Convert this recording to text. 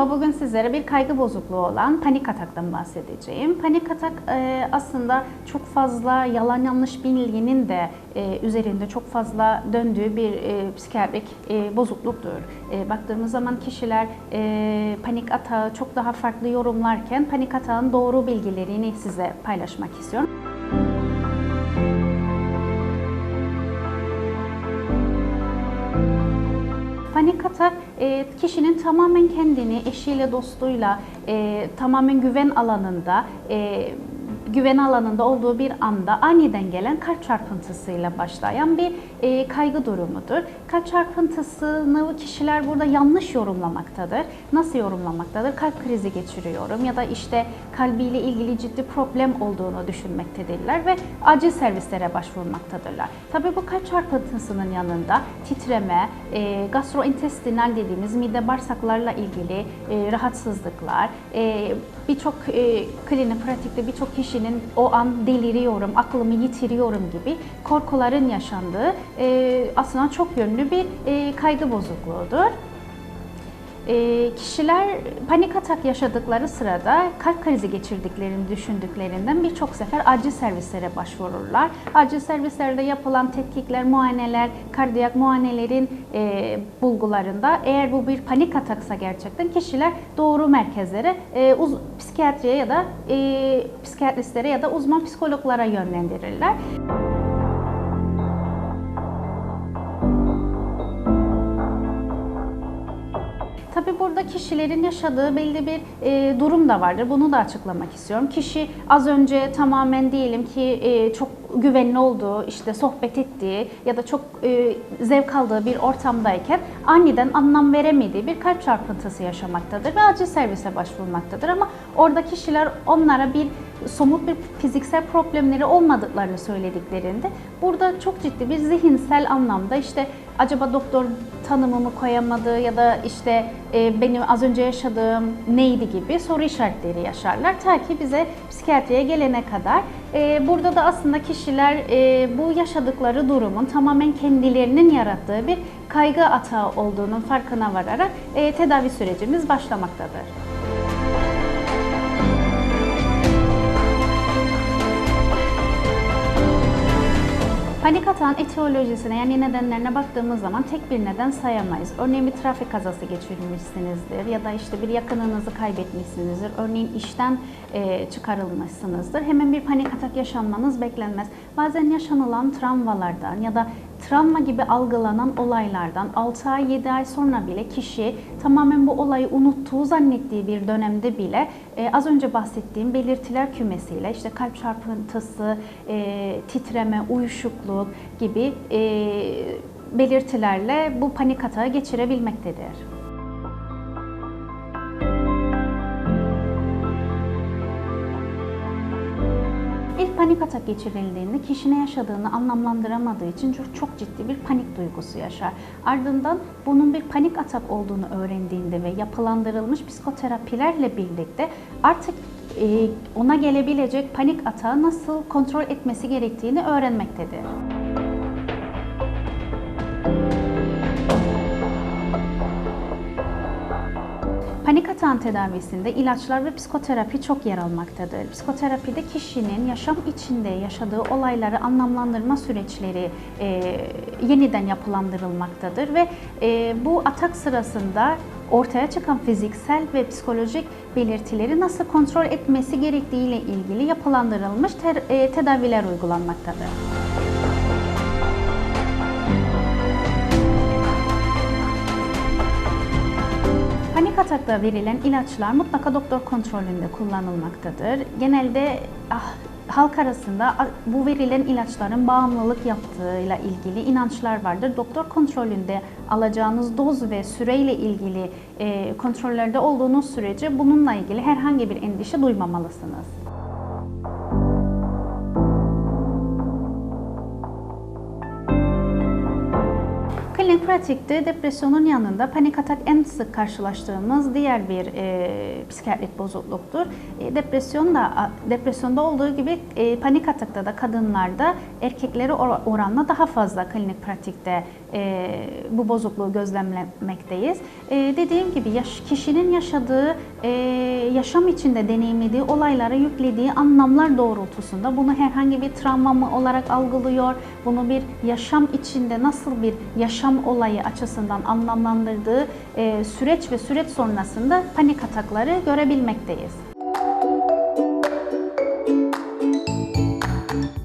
Merhaba, bugün sizlere bir kaygı bozukluğu olan panik ataktan bahsedeceğim. Panik atak e, aslında çok fazla yalan yanlış bilginin de e, üzerinde çok fazla döndüğü bir e, psikiyatrik e, bozukluktur. Baktığımız zaman kişiler panik atağı çok daha farklı yorumlarken panik atağın doğru bilgilerini size paylaşmak istiyorum. Panik atak e, kişinin tamamen kendini eşiyle, dostuyla e, tamamen güven alanında e, güven alanında olduğu bir anda aniden gelen kalp çarpıntısıyla başlayan bir e, kaygı durumudur. Kalp çarpıntısını kişiler burada yanlış yorumlamaktadır. Nasıl yorumlamaktadır? Kalp krizi geçiriyorum ya da işte kalbiyle ilgili ciddi problem olduğunu düşünmektedirler ve acil servislere başvurmaktadırlar. Tabii bu kalp çarpıntısının yanında titreme, e, gastrointestinal dediğimiz mide bağırsaklarla ilgili e, rahatsızlıklar, e, birçok e, klinik pratikte birçok kişinin o an deliriyorum, aklımı yitiriyorum gibi korkuların yaşandığı e, aslında çok yönlü bir e, kaygı bozukluğudur. E, kişiler panik atak yaşadıkları sırada kalp krizi geçirdiklerini düşündüklerinden birçok sefer acil servislere başvururlar. Acil servislerde yapılan tetkikler, muayeneler, kardiyak muayenelerin e, bulgularında eğer bu bir panik ataksa gerçekten kişiler doğru merkezlere, e, psikiyatriye ya da e, psikiyatristlere ya da uzman psikologlara yönlendirirler. Tabii burada kişilerin yaşadığı belli bir e, durum da vardır. Bunu da açıklamak istiyorum. Kişi az önce tamamen diyelim ki e, çok güvenli olduğu, işte sohbet ettiği ya da çok e, zevk aldığı bir ortamdayken aniden anlam veremediği bir kalp çarpıntısı yaşamaktadır ve acil servise başvurmaktadır. Ama orada kişiler onlara bir somut bir fiziksel problemleri olmadıklarını söylediklerinde burada çok ciddi bir zihinsel anlamda işte acaba doktor tanımımı koyamadı ya da işte e, benim az önce yaşadığım neydi gibi soru işaretleri yaşarlar. Ta ki bize psikiyatriye gelene kadar. E, burada da aslında kişiler e, bu yaşadıkları durumun tamamen kendilerinin yarattığı bir kaygı atağı olduğunun farkına vararak e, tedavi sürecimiz başlamaktadır. Panik atağın etiyolojisine yani nedenlerine baktığımız zaman tek bir neden sayamayız. Örneğin bir trafik kazası geçirmişsinizdir ya da işte bir yakınınızı kaybetmişsinizdir. Örneğin işten e, çıkarılmışsınızdır. Hemen bir panik atak yaşanmanız beklenmez. Bazen yaşanılan travmalardan ya da travma gibi algılanan olaylardan 6 ay 7 ay sonra bile kişi tamamen bu olayı unuttuğu zannettiği bir dönemde bile e, az önce bahsettiğim belirtiler kümesiyle işte kalp çarpıntısı, e, titreme, uyuşukluk gibi e, belirtilerle bu panik atağı geçirebilmektedir. İlk panik atak geçirildiğinde kişi ne yaşadığını anlamlandıramadığı için çok, çok ciddi bir panik duygusu yaşar. Ardından bunun bir panik atak olduğunu öğrendiğinde ve yapılandırılmış psikoterapilerle birlikte artık e, ona gelebilecek panik atağı nasıl kontrol etmesi gerektiğini öğrenmektedir. Panik atağın tedavisinde ilaçlar ve psikoterapi çok yer almaktadır. Psikoterapide kişinin yaşam içinde yaşadığı olayları anlamlandırma süreçleri e, yeniden yapılandırılmaktadır ve e, bu atak sırasında ortaya çıkan fiziksel ve psikolojik belirtileri nasıl kontrol etmesi gerektiği ile ilgili yapılandırılmış ter, e, tedaviler uygulanmaktadır. Atakta verilen ilaçlar mutlaka doktor kontrolünde kullanılmaktadır. Genelde ah, halk arasında ah, bu verilen ilaçların bağımlılık yaptığıyla ilgili inançlar vardır. Doktor kontrolünde alacağınız doz ve süreyle ilgili e, kontrollerde olduğunuz sürece bununla ilgili herhangi bir endişe duymamalısınız. Klinik pratikte depresyonun yanında panik atak en sık karşılaştığımız diğer bir e, psikiyatrik bozukluktur. E, depresyon da depresyonda olduğu gibi e, panik atakta da kadınlarda erkekleri or- oranla daha fazla klinik pratikte e, bu bozukluğu gözlemlemekteyiz. E, dediğim gibi yaş, kişinin yaşadığı, e, yaşam içinde deneyimlediği olaylara yüklediği anlamlar doğrultusunda bunu herhangi bir travma mı olarak algılıyor, bunu bir yaşam içinde nasıl bir yaşam olayı açısından anlamlandırdığı e, süreç ve süreç sonrasında panik atakları görebilmekteyiz.